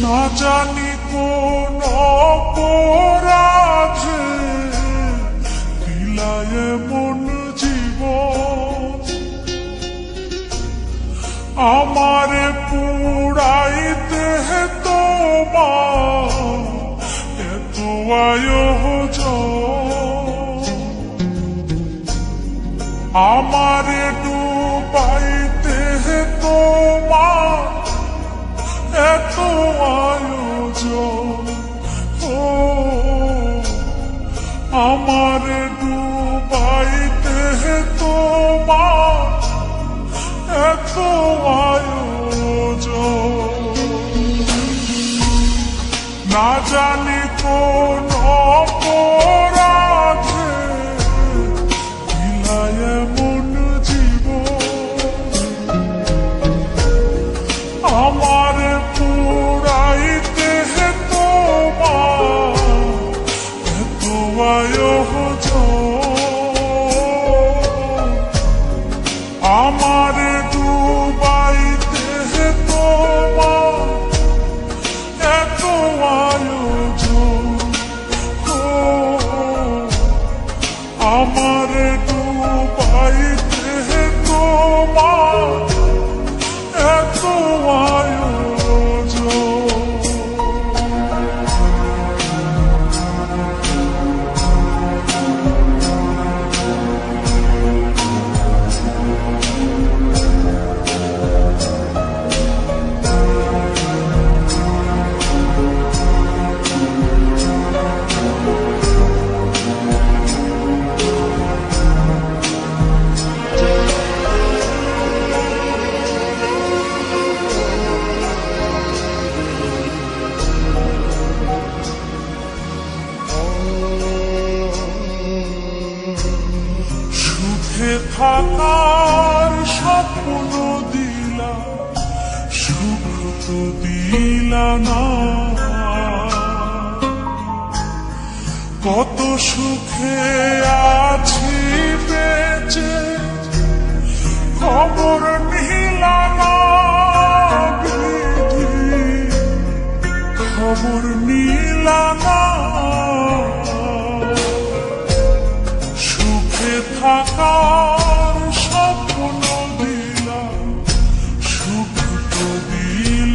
না জানি কোন অপরাধে দিলায় মন জীবন। আমারে পুরাইতে তোমার এত আমারে ডুবাইতে তোমার এত আমারে ডুবাইতে তোমার এত আয়োজন না জানি থাকার স্বপ্ন দিলা সুখ তো দিলা না কত সুখে আছি, বেঁচে খবর নিলা না খবর নিলা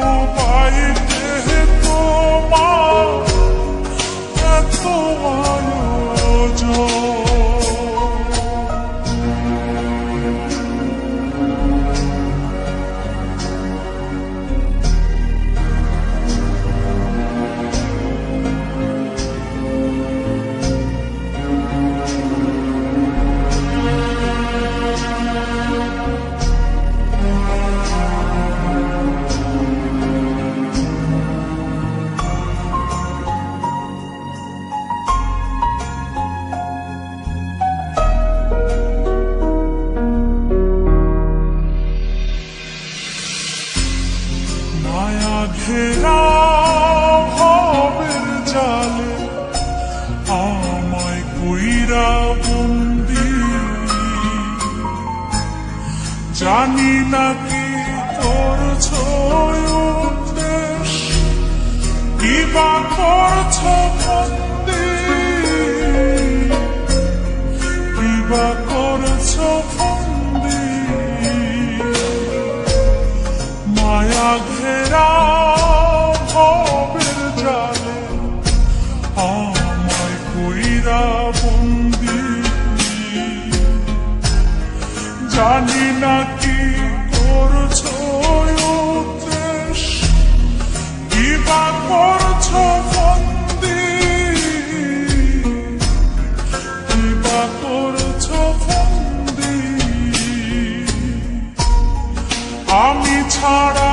ডুবাইতে তোমার এত আয়োজন ঘেরা ভবের জালে, আমায় কইরা বন্দি। জানি না কি করছ উদ্দেশ কিবা করছ বন্দি কিবা করছ বন্দি মায়া ঘেরা ভবের জালে, আমায় কইরা বন্দি। জানি না কি করছ উদ্দেশ কি বা করছ বন্দি? কি বা করছ বন্দি? আমি ছাড়া